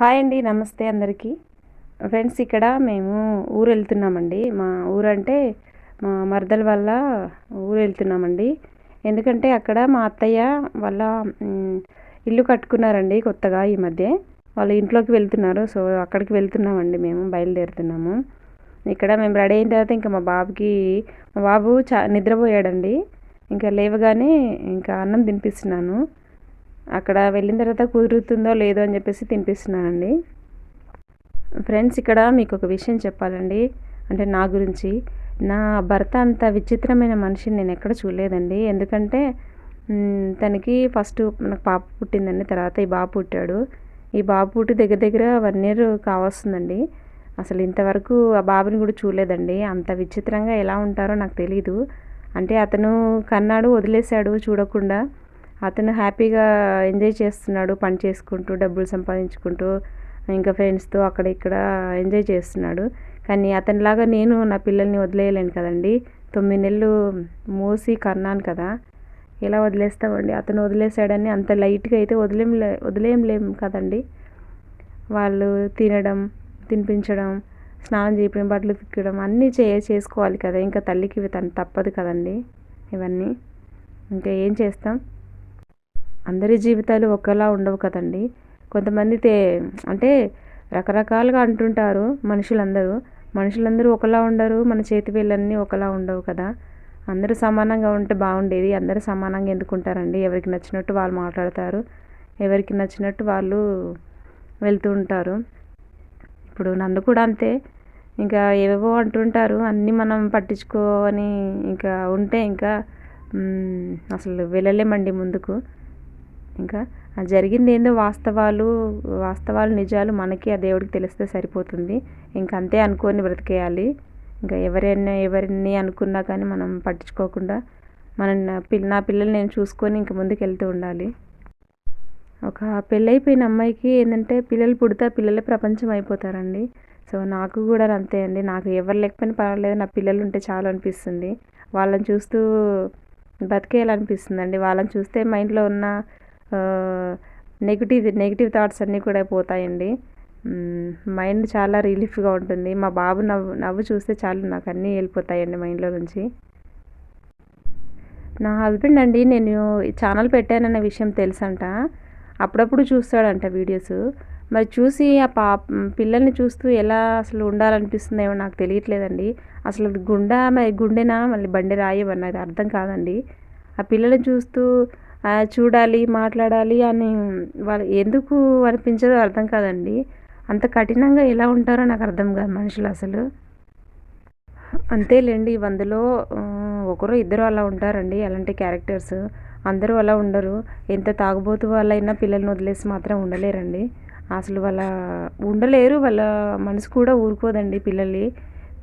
Hi అండి నమస్తే అందరికీ. ఫ్రెండ్స్ ఇక్కడ మేము ఊరు వెళ్తున్నామండి మా ఊరు అంటే మా మరదల వల్ల ఊరు వెళ్తున్నామండి ఎందుకంటే అక్కడ మా అత్తయ్య వాళ్ళ ఇల్లు కట్టుకున్నారండి కొత్తగా ఈ మధ్య. వాళ్ళ ఇంట్లోకి వెళ్తున్నారు సో అక్కడికి వెళ్తున్నామండి మేము బయలుదేరుతున్నాము. ఇక్కడ మేము రెడీ అయిన తర్వాత ఇంకా మా బాబుకి మా బాబు చా నిద్రపోయాడండి. ఇంకా లేవగానే ఇంకా అన్నం తినిపిస్తున్నాను. అక్కడ వెళ్ళిన తర్వాత కుదురుతుందో లేదో అని చెప్పేసి తినిపిస్తున్నానండి. ఫ్రెండ్స్ ఇక్కడ మీకు ఒక విషయం చెప్పాలండి. అంటే నా గురించి. నా భర్త అంత విచిత్రమైన మనిషిని నేను ఎక్కడ చూడలేదండి. ఎందుకంటే తనకి ఫస్ట్ నాకు పాప పుట్టిందండి. తర్వాత ఈ బాబు పుట్టాడు. ఈ బాబు పుట్టి దగ్గర దగ్గర వన్ ఇయర్ కావస్తుందండి. అసలు ఇంతవరకు ఆ బాబుని కూడా చూడలేదండి. అంత విచిత్రంగా ఎలా ఉంటారో నాకు తెలీదు. అంటే అతను కన్నాడు వదిలేశాడు చూడకుండా. అతను హ్యాపీగా ఎంజాయ్ చేస్తున్నాడు పని చేసుకుంటూ డబ్బులు సంపాదించుకుంటూ ఇంకా ఫ్రెండ్స్తో అక్కడ ఇక్కడ ఎంజాయ్ చేస్తున్నాడు. కానీ అతనిలాగా నేను నా పిల్లల్ని వదిలేయలేను కదండి. తొమ్మిది నెలలు మోసి కన్నాను కదా. ఎలా వదిలేస్తామండి? అతను వదిలేసాడని అంత లైట్గా అయితే వదిలేం వదిలేయలేం కదండి. వాళ్ళు తినడం తినిపించడం స్నానం చేయడం బట్టలు తిక్కడం అన్నీ చే చేసుకోవాలి కదా. ఇంకా తల్లికి తను తప్పదు కదండి ఇవన్నీ. ఇంకా ఏం చేస్తాం? అందరి జీవితాలు ఒకలా ఉండవు కదండి. కొంతమంది తే అంటే రకరకాలుగా అంటుంటారు మనుషులందరూ. మనుషులందరూ ఒకలా ఉండరు మన చేతి వేళ్ళన్నీ ఒకలా ఉండవు కదా. అందరూ సమానంగా ఉంటే బాగుండేది. అందరూ సమానంగా ఎందుకుంటారండి ఎవరికి నచ్చినట్టు వాళ్ళు మాట్లాడతారు. ఎవరికి నచ్చినట్టు వాళ్ళు వెళ్తూ ఉంటారు. ఇప్పుడు నన్ను కూడా అంతే. ఇంకా ఏవేవో అంటుంటారు. అన్నీ మనం పట్టించుకోని ఇంకా ఉంటే ఇంకా అసలు వెళ్ళలేమండి ముందుకు. ఇంకా జరిగింది ఏందో వాస్తవాలు వాస్తవాలు నిజాలు మనకి ఆ దేవుడికి తెలిస్తే సరిపోతుంది. ఇంకా అంతే అనుకొని బ్రతికేయాలి. ఇంకా ఎవరైనా ఎవరిని అనుకున్నా కానీ మనం పట్టించుకోకుండా మన నా నా పిల్లల్ని నేను చూసుకొని ఇంక ముందుకు వెళ్తూ ఉండాలి. ఒక పెళ్ళైపోయిన అమ్మాయికి ఏంటంటే పిల్లలు పుడితే పిల్లలే ప్రపంచం అయిపోతారండి. సో నాకు కూడా అంతే అండి. నాకు ఎవరు లేకపోయినా పర్వాలేదు. నా పిల్లలు ఉంటే చాలు అనిపిస్తుంది. వాళ్ళని చూస్తూ బతికేయాలనిపిస్తుంది అండి వాళ్ళని చూస్తే మైండ్లో ఉన్న నెగిటివ్ నెగిటివ్ థాట్స్ అన్నీ కూడా పోతాయండి. మైండ్ చాలా రిలీఫ్గా ఉంటుంది. మా బాబు నవ్వు నవ్వు చూస్తే చాలు నాకు అన్నీ వెళ్ళిపోతాయండి మైండ్లో నుంచి. నా హస్బెండ్ అండి నేను ఛానల్ పెట్టానన్న విషయం తెలుసంట. అప్పుడప్పుడు చూస్తాడంట వీడియోస్ మరి చూసి ఆ పా పిల్లల్ని చూస్తూ ఎలా అసలు ఉండాలనిపిస్తుందేమో నాకు తెలియట్లేదండి. అసలు గుండా మరి గుండెనా మళ్ళీ బండి రాయమన్నది అర్థం కాదండి. ఆ పిల్లల్ని చూస్తూ చూడాలి మాట్లాడాలి అని వాళ్ళు ఎందుకు అనిపించదో అర్థం కాదండి. అంత కఠినంగా ఎలా ఉంటారో నాకు అర్థం కాదు మనుషులు అసలు. అంతేలేండి వందలో ఒకరు ఇద్దరు అలా ఉంటారండి అలాంటి క్యారెక్టర్స్. అందరూ అలా ఉండరు. ఎంత తాగుబోతు వాళ్ళైనా పిల్లల్ని వదిలేసి మాత్రం ఉండలేరండి. అసలు వాళ్ళ ఉండలేరు వాళ్ళ మనసు కూడా ఊరుకోదండి పిల్లల్ని.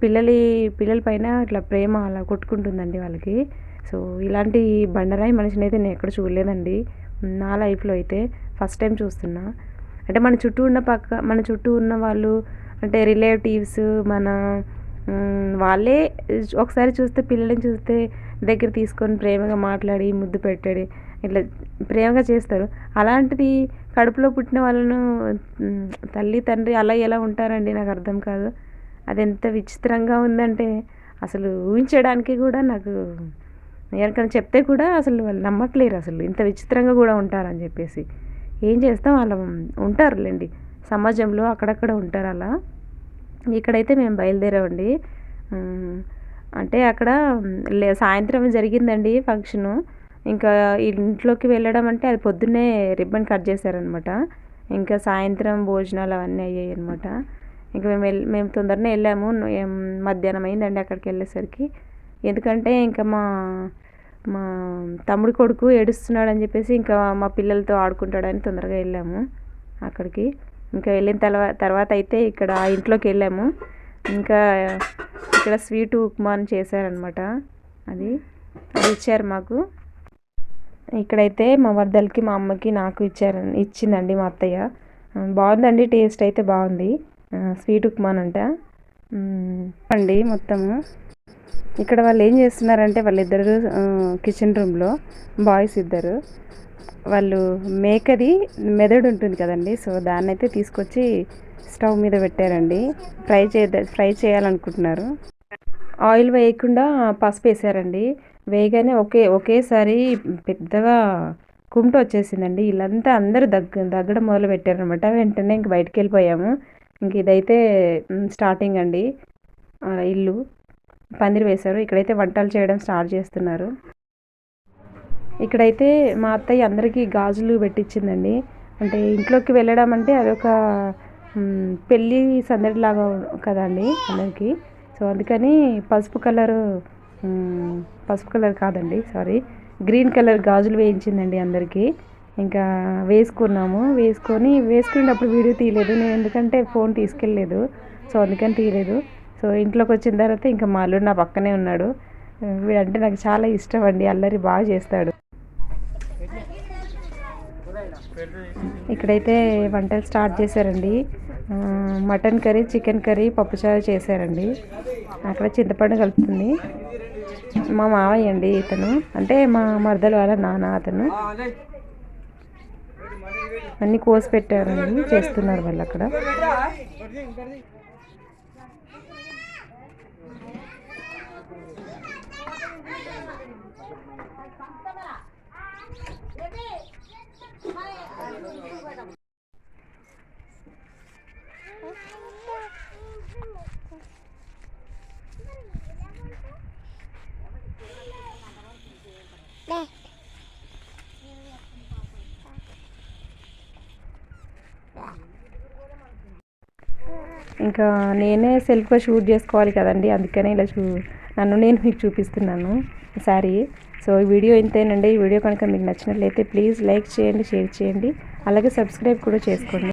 పిల్లలి పిల్లల పైన ఇట్లా ప్రేమ అలా కొట్టుకుంటుందండి వాళ్ళకి. సో ఇలాంటి బండరాయి మనిషిని అయితే నేను ఎక్కడ చూడలేదండి. నా లైఫ్లో అయితే ఫస్ట్ టైం చూస్తున్నా. అంటే మన చుట్టూ ఉన్న పక్క మన చుట్టూ ఉన్న వాళ్ళు అంటే రిలేటివ్స్ మన వాళ్ళే ఒకసారి చూస్తే పిల్లల్ని చూస్తే దగ్గర తీసుకొని ప్రేమగా మాట్లాడి ముద్దు పెట్టాడి ఇట్లా ప్రేమగా చేస్తారు. అలాంటిది కడుపులో పుట్టిన వాళ్ళను తల్లి తండ్రి అలా ఎలా ఉంటారండి నాకు అర్థం కాదు. అది ఎంత విచిత్రంగా ఉందంటే అసలు ఊహించడానికి కూడా నాకు ఎవరికైనా చెప్తే కూడా అసలు వాళ్ళు నమ్మట్లేరు అసలు. ఇంత విచిత్రంగా కూడా ఉంటారని చెప్పేసి. ఏం చేస్తాం? అలా ఉంటారులేండి. సమాజంలో అక్కడక్కడ ఉంటారు అలా. ఇక్కడైతే మేము బయలుదేరామండి. అంటే అక్కడ లే సాయంత్రం జరిగిందండి ఫంక్షను. ఇంకా ఇంట్లోకి వెళ్ళడం అంటే అది పొద్దున్నే రిబ్బన్ కట్ చేశారనమాట ఇంకా సాయంత్రం భోజనాలు అవన్నీ అయ్యాయి అనమాట ఇంకా మేము వెళ్ళి మేము తొందరనే వెళ్ళాము. మధ్యాహ్నం అయిందండి అక్కడికి వెళ్ళేసరికి. ఎందుకంటే ఇంకా మా మా తమ్ముడి కొడుకు ఏడుస్తున్నాడని చెప్పేసి ఇంకా మా పిల్లలతో ఆడుకుంటాడని తొందరగా వెళ్ళాము అక్కడికి. ఇంకా వెళ్ళిన తర్వాత తర్వాత అయితే ఇక్కడ ఇంట్లోకి వెళ్ళాము. ఇంకా ఇక్కడ స్వీట్ ఉప్మా అని చేశారనమాట అది అది ఇచ్చారు మాకు. ఇక్కడైతే మా వర్దలకి మా అమ్మకి నాకు ఇచ్చారు ఇచ్చిందండి మా అత్తయ్య. బాగుందండి టేస్ట్ అయితే బాగుంది. స్వీట్ ఉప్మాన్ అంట అండి మొత్తము. ఇక్కడ వాళ్ళు ఏం చేస్తున్నారంటే వాళ్ళిద్దరు కిచెన్ రూమ్లో బాయ్స్ ఇద్దరు. వాళ్ళు మేకది మెదడు ఉంటుంది కదండి సో దాన్ని అయితే తీసుకొచ్చి స్టవ్ మీద పెట్టారండి. ఫ్రై చే ఫ్రై చేయాలనుకుంటున్నారు. ఆయిల్ వేయకుండా పసుపు వేసారండి. వేయగానే ఒకే ఒకేసారి పెద్దగా కుమ్ట వచ్చేసిందండి. ఇల్లంతా అందరూ దగ్గ దగ్గడం మొదలు పెట్టారనమాట వెంటనే ఇంక బయటికి వెళ్ళిపోయాము. ఇంక ఇదైతే స్టార్టింగ్ అండి. ఇల్లు. పందిరి వేశారు. ఇక్కడైతే వంటలు చేయడం స్టార్ట్ చేస్తున్నారు. ఇక్కడైతే మా అత్తయ్య అందరికీ గాజులు పెట్టించిందండి అంటే ఇంట్లోకి వెళ్ళడం అంటే అదొక పెళ్ళి సందడిలాగా కదండి అందరికీ. సో అందుకని పసుపు కలరు పసుపు కలర్ కాదండి సారీ గ్రీన్ కలర్ గాజులు వేయించిందండి అందరికీ. ఇంకా వేసుకున్నాము. వేసుకొని వేసుకునేటప్పుడు వీడియో తీయలేదు. నేను ఎందుకంటే ఫోన్ తీసుకెళ్ళలేదు. సో అందుకని తీయలేదు. సో ఇంట్లోకి వచ్చిన తర్వాత ఇంకా మా అల్లుడు నా పక్కనే ఉన్నాడు. వీడంటే నాకు చాలా ఇష్టం అండి. అల్లరి బాగా చేస్తాడు. ఇక్కడైతే వంటలు స్టార్ట్ చేశారండి. మటన్ కర్రీ చికెన్ కర్రీ పప్పుచారు చేశారండి. అక్కడ చింతపండు కలుపుతుంది. మా మావయ్య అండి ఇతను. అంటే మా మరదల వాళ్ళ నాన్న అతను. అన్నీ కోసి పెట్టారండి చేస్తున్నారు వాళ్ళు అక్కడ. ఇంకా నేనే సెల్ఫ్గా షూట్ చేసుకోవాలి కదండి అందుకనే ఇలా చూ నన్ను నేను మీకు చూపిస్తున్నాను సారీ సో ఈ వీడియో ఇంతేనండి. ఈ వీడియో కనుక మీకు నచ్చినట్లయితే ప్లీజ్ లైక్ చేయండి షేర్ చేయండి. అలాగే సబ్స్క్రైబ్ కూడా చేసుకోండి.